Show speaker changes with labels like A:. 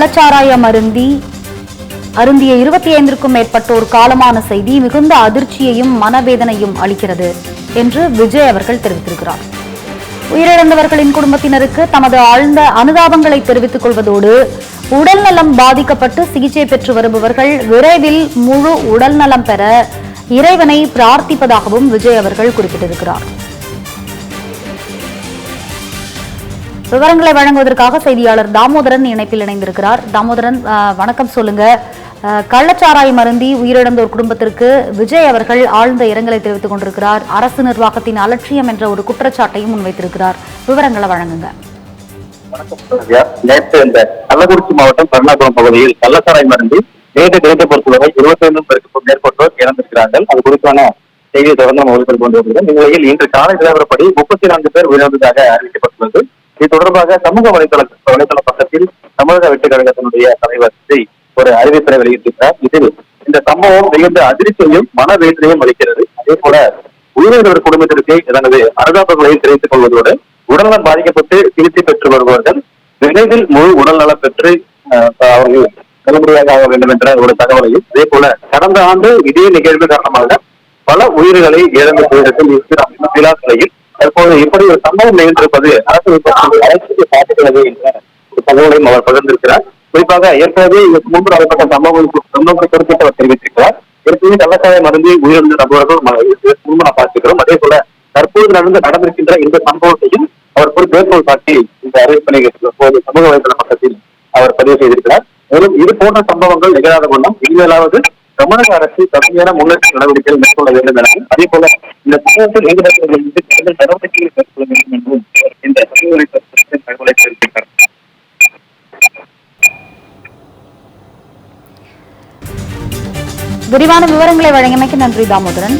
A: கள்ளச்சாராயம் அருந்தி அருந்திய இருபத்தி ஐந்திற்கும் மேற்பட்டோர் காலமான செய்தி மிகுந்த அதிர்ச்சியையும் மனவேதனையும் அளிக்கிறது என்று விஜய் அவர்கள் தெரிவித்திருக்கிறார். உயிரிழந்தவர்களின் குடும்பத்தினருக்கு தமது ஆழ்ந்த அனுதாபங்களை தெரிவித்துக் கொள்வதோடு உடல்நலம் பாதிக்கப்பட்டு சிகிச்சை பெற்று வருபவர்கள் விரைவில் முழு உடல்நலம் பெற இறைவனை பிரார்த்திப்பதாகவும் விஜய் அவர்கள் குறிப்பிட்டிருக்கிறார். விவரங்களை வழங்குவதற்காக செய்தியாளர் தாமோதரன் இணைப்பில் இணைந்திருக்கிறார். தாமோதரன் வணக்கம் சொல்லுங்க. கள்ளச்சாராய் மருந்தி அருந்தி உயிரிழந்தோர் குடும்பத்திற்கு விஜய் அவர்கள் ஆழ்ந்த இரங்கலை தெரிவித்துக் கொண்டிருக்கிறார். அரசு நிர்வாகத்தின் அலட்சியம் என்ற ஒரு குற்றச்சாட்டையும் முன்வைத்திருக்கிறார். விவரங்களை வழங்குங்க.
B: நேற்று இந்த கள்ளக்குறிச்சி மாவட்டம் கருணாகுளம் பகுதியில் கள்ளச்சாராய் மருந்து நேற்று கிடைத்த பொறுத்தவரை இருபத்தி ஐந்தும் பேருக்கு மேற்பட்டோர் இறந்திருக்கிறார்கள் அது குறித்தான செய்தியை தொடர்ந்து நம்ம ஒளிபரப்பு கொண்டு வருகிறோம் இந்நிலையில் இன்று காலை நிலவரப்படி முப்பத்தி நான்கு பேர் உயிரிழந்ததாக அறிவிக்கப்பட்டுள்ளது. இது தொடர்பாக சமூக வலைதள வலைதள பக்கத்தில் தமிழக வெற்றி கழகத்தினுடைய தலைவர் விஜய் ஒரு அறிவிப்பினை வெளியிட்டிருக்கிறார். இதில் இந்த சம்பவம் மிகுந்த அதிர்ச்சியையும் மனவேதனையும் அளிக்கிறது. அதே போல உயிரிழந்தவர் குடும்பத்திற்கு தனது அனுதாபங்களை தெரிவித்துக் கொள்வதோடு உடல்நலம் பாதிக்கப்பட்டு சிகிச்சை பெற்று வருபவர்கள் விரைவில் முழு உடல்நலம் பெற்று அவர்கள் நல்லபடியாக ஆக வேண்டும் என்ற ஒரு தகவலையும் அதே போல கடந்த ஆண்டு இதே நிகழ்வு காரணமாக பல உயிர்களை இழந்து போயிருக்கும் விழாக்களையும் தற்போது இப்படி ஒரு சம்பவம் நிகழ்ந்திருப்பது அரசு பார்த்துக்கிறது அரசுக்கு என்ற ஒரு தகவலையும் அவர் பகிர்ந்திருக்கிறார். குறிப்பாக ஏற்கனவே இதற்கு முன்பு நடைபெற்ற சம்பவம் சம்பவத்தை குறிப்பிட்டு அவர் தெரிவித்திருக்கிறார். ஏற்கனவே கள்ளக்காய மருந்து உயிரிழந்த நபர்கள் முன்பு நாம் பார்த்திருக்கிறோம். அதே போல தற்போது நடந்து நடந்திருக்கின்ற இந்த சம்பவத்தையும் அவர் ஒரு மேற்கோள் காட்டி இந்த அறிவிப்பினை தற்போது சமூக வலைதள பக்கத்தில் அவர் பதிவு செய்திருக்கிறார். மேலும் இது போன்ற சம்பவங்கள் நிகழாத வண்ணம் இனிமேலாவது தமிழக அரசு கடுமையான முன்னெடுப்பு நடவடிக்கைகள் மேற்கொள்ள வேண்டும் எனவும் அதே போல இந்த சமூகத்தில் ஈடுபட்டவர்கள் மீது கடுமையான நடவடிக்கைகளை மேற்கொள்ள வேண்டும் என்றும் இந்த சமூக தகவலை தெரிவித்தார்.
A: விரிவான விவரங்களை வழங்கியமைக்கு நன்றி தாமோதரன்.